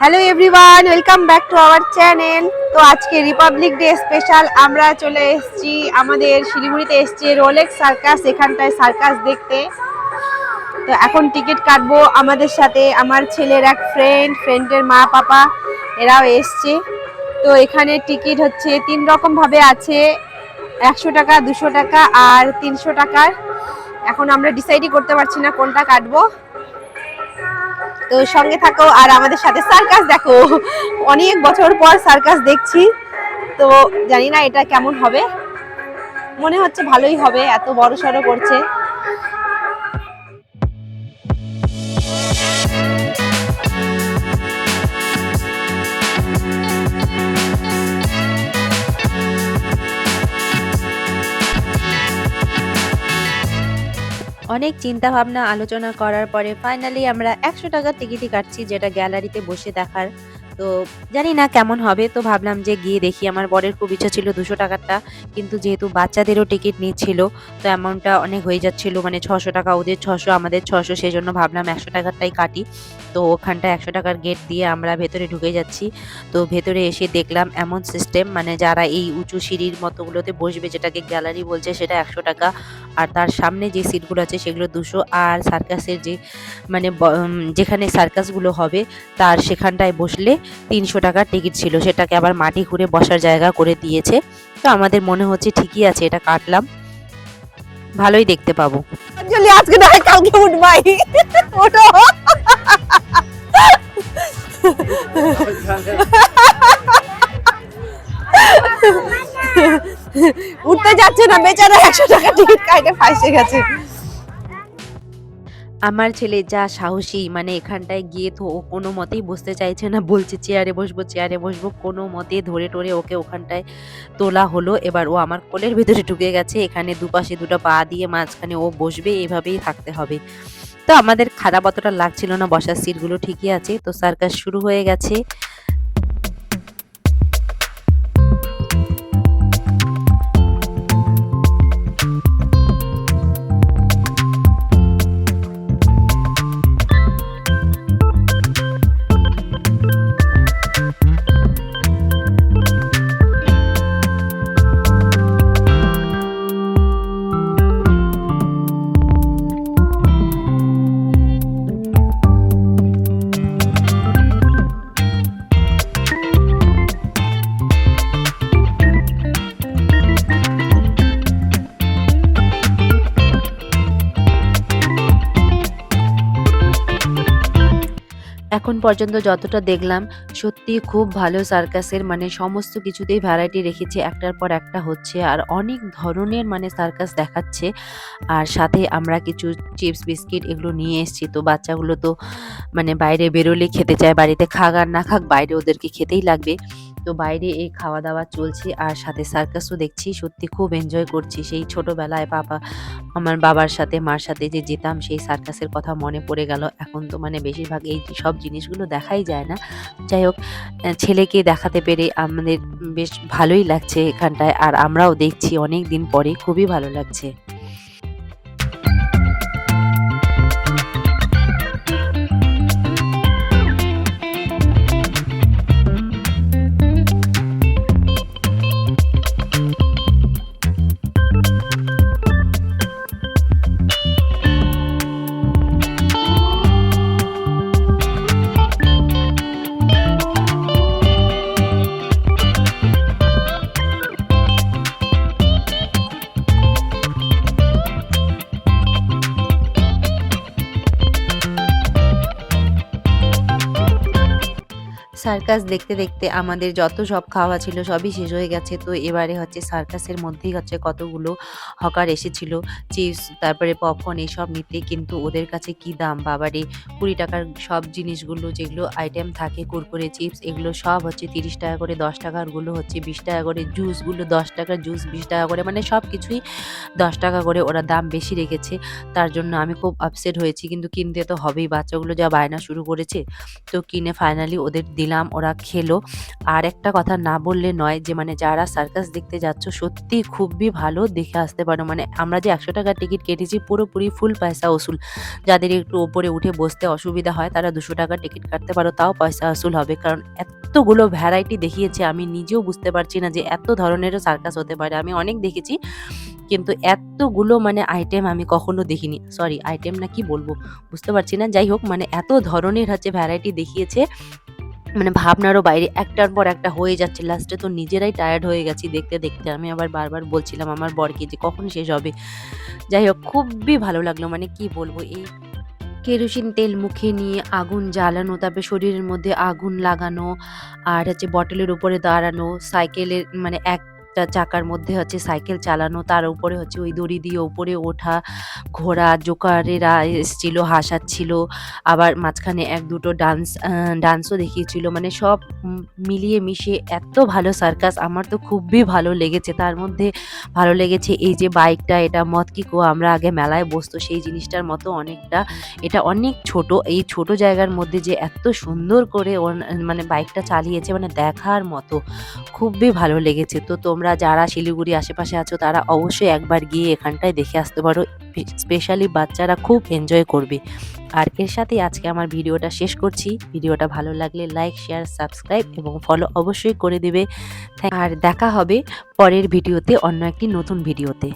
Hello everyone welcome back to our channel তো আজকে Republic day special আমরা চলে এসেছি, আমাদের শিলিগুড়িতে এসেছি রোলেক্স সার্কাস এখানটায় সার্কাস দেখতে। তো এখন টিকিট কাটবো আমাদের সাথে, আমার ছেলের এক ফ্রেন্ড ফ্রেন্ডের মা, পাপা, এরাও এসছে। তো এখানে টিকিট হচ্ছে তিন রকম ভাবে আছে, একশো টাকা, দুশো টাকা আর তিনশো টাকার। এখন আমরা ডিসাইডই করতে পারছি না কোনটা কাটবো। তো সঙ্গে থাকো আর আমাদের সাথে সার্কাস দেখো। অনেক বছর পর সার্কাস দেখছি। তো জানি না এটা কেমন হবে। মনে হচ্ছে ভালোই হবে, এত বড় সড়ো করছে। অনেক চিন্তা ভাবনা আলোচনা করার পরে ফাইনালি আমরা একশো টাকার টিকিটই কাটছি যেটা গ্যালারিতে বসে দেখার। তো জানি না কেমন হবে, তো ভাবলাম যে গিয়ে দেখি। আমার বরের খুব ইচ্ছা ছিল দুশো টাকারটা, কিন্তু যেহেতু বাচ্চাদেরও টিকিট নিচ্ছিল, তো অ্যামাউন্টটা অনেক হয়ে যাচ্ছিল মানে ছশো টাকা, ওদের ছশো, আমাদের ছশো সেই জন্য ভাবলাম একশো টাকারটাই কাটি। তো ওখানটা একশো টাকার গেট দিয়ে আমরা ভেতরে ঢুকে যাচ্ছি। তো ভেতরে এসে দেখলাম এমন সিস্টেম মানে যারা এই উঁচু সিঁড়ির মতোগুলোতে বসবে, যেটাকে গ্যালারি বলছে, সেটা একশো টাকা। আর তার সামনে যে সিটগুলো আছে সেগুলো দুশো আর সার্কাসের যে মানে যেখানে সার্কাসগুলো হবে তার সেখানটায় বসলে তিনশো টাকার টিকিট ছিল। সেটাকে আবার মাটি ঘুরে বসার জায়গা করে দিয়েছে। তো আমাদের মনে হচ্ছে ঠিকই আছে এটা কাটলাম। ভালোই দেখতে পাবো। অঞ্জলি আজকে নয় কালকে উঠবাই। ওটো উঠতে যাচ্ছে না, বেচারা একশো টাকা টিকিট কাটে, ফাঁসে গেছে। আমার ছেলে যা সাহসী মানে এখানটায় গিয়ে তো ও কোনো মতেই বসতে চাইছে না, বলছে চেয়ারে বসবো চেয়ারে বসবো, কোনো মতে ধরে টরে ওকে ওখানটায় তোলা হলো। এবার ও আমার কোলের ভেতরে ঢুকে গেছে, এখানে দুপাশে দুটো পা দিয়ে মাঝখানে ও বসবে, এভাবেই থাকতে হবে। তো আমাদের খারাপ অতটা লাগছিল না, বসার সিটগুলো ঠিকই আছে, তো সার্কাস শুরু হয়ে গেছে। এখন পর্যন্ত যতটা দেখলাম, সত্যি খুব ভালো সার্কাসের মানে সমস্ত কিছুতেই ভ্যারাইটি রেখেছে, একটার পর একটা হচ্ছে আর অনেক ধরনের মানে সার্কাস দেখাচ্ছে। আর সাথে আমরা কিছু চিপস, বিস্কিট এগুলো নিয়ে এসেছি, তো বাচ্চাগুলো তো মানে বাইরে বেরোলে খেতে চায়, বাড়িতে খাক আর না খাক, বাইরে ওদেরকে খেতেই লাগবে। তো বাইরে এই খাওয়া দাওয়া চলছে আর সাথে সার্কাসও দেখছি। সত্যি খুব এনজয় করছি। সেই ছোটোবেলায় বাবা, আমার বাবার সাথে, মার সাথে যে যেতাম, সেই সার্কাসের কথা মনে পড়ে গেল। এখন তো মানে বেশিরভাগ এই সব জিনিসগুলো দেখাই যায় না। যাই হোক ছেলেকে দেখাতে পেরে আমাদের বেশ ভালোই লাগছে এখানটায়। আর আমরাও দেখছি অনেক দিন পরে, খুবই ভালো লাগছে। সার্কাস দেখতে দেখতে আমাদের যত সব খাওয়া ছিল সবই শেষ হয়ে গেছে। তো এবারে হচ্ছে সার্কাসের মধ্যেই হচ্ছে কতগুলো হকার এসেছিল, চিপস, তারপরে পপকর্ন এসব নিতে কিন্তু ওদের কাছে কি দাম? বাবারে, কুড়ি টাকার সব জিনিসগুলো যেগুলো আইটেম থাকে, কুরকুরে, চিপস, এগুলো সব হচ্ছে তিরিশ টাকা করে, দশ টাকারগুলো হচ্ছে বিশ টাকা করে জুসগুলো দশ টাকার জুস বিশ টাকা করে মানে সব কিছুই দশ টাকা করে ওরা দাম বেশি রেখেছে। তার জন্য আমি খুব আপসেট হয়েছি, কিন্তু কিনতে তো হবেই, বাচ্চাগুলো যা বায়না শুরু করেছে, তো কিনে ফাইনালি ওদের দিলাম। দিলাম ওরা খেলো। আর একটা কথা না বললে নয় যে মানে যারা সার্কাস দেখতে যাচ্ছ সত্যি খুবই ভালো দেখে আসতে পারো। মানে আমরা যে একশো টাকার টিকিট কেটেছি, পুরোপুরি ফুল পয়সা ওসুল যাদের একটু ওপরে উঠে বসতে অসুবিধা হয়, তারা দুশো টাকার টিকিট কাটতে পারো, তাও পয়সা আসুল হবে। কারণ এতগুলো ভ্যারাইটি দেখিয়েছে, আমি নিজেও বুঝতে পারছি না যে এত ধরনেরও সার্কাস হতে পারে। আমি অনেক দেখেছি, কিন্তু এতগুলো মানে আইটেম আমি কখনো দেখিনি। সরি আইটেম না কি বলব? বুঝতে পারছি না। যাই হোক মানে এত ধরনের হচ্ছে ভ্যারাইটি দেখিয়েছে মানে ভাবনারও বাইরে, একটার পর একটা হয়ে যাচ্ছে। লাস্টে তো নিজেরাই টায়ার্ড হয়ে গেছি দেখতে দেখতে। আমি আবার বারবার বলছিলাম আমার বরকে যে কখন শেষ হবে। যাই হোক, খুবই ভালো লাগল। মানে কি বলব, এই কেরোসিন তেল মুখে নিয়ে আগুন জ্বালানো, তারপরে শরীরের মধ্যে আগুন লাগানো, আর হচ্ছে বটলের উপরে দাঁড়ানো সাইকেলের মানে একটা চাকার মধ্যে হচ্ছে সাইকেল চালানো, তার উপরে হচ্ছে ওই দড়ি দিয়ে উপরে ওঠা, ঘোড়া, জোকারেরা এসছিল, হাসাচ্ছিল, আবার মাঝখানে এক দুটো ডান্স ডান্সও দেখিয়েছিল মানে সব মিলিয়ে মিশিয়ে এত ভালো সার্কাস, আমার তো খুবই ভালো লেগেছে। তার মধ্যে ভালো লেগেছে এই যে বাইকটা, এটা মত কি কো আমরা আগে মেলায় বসতো, সেই জিনিসটার মতো অনেকটা, এটা অনেক ছোট, এই ছোট জায়গার মধ্যে যে এত সুন্দর করে মানে বাইকটা চালিয়েছে মানে দেখার মতো, খুবই ভালো লেগেছে। তো তোমরা যারা শিলিগুড়ি আশেপাশে আছো, তারা অবশ্যই একবার গিয়ে এখানটায় দেখে আসতে পারো। স্পেশালি বাচ্চারা খুব এনজয় করবে। আর এর সাথে আজকে আমার ভিডিওটা শেষ করছি। ভিডিওটা ভালো লাগলে লাইক শেয়ার সাবস্ক্রাইব এবং ফলো অবশ্যই করে দেবে। আর দেখা হবে পরের ভিডিওতে অন্য একটি নতুন ভিডিওতে।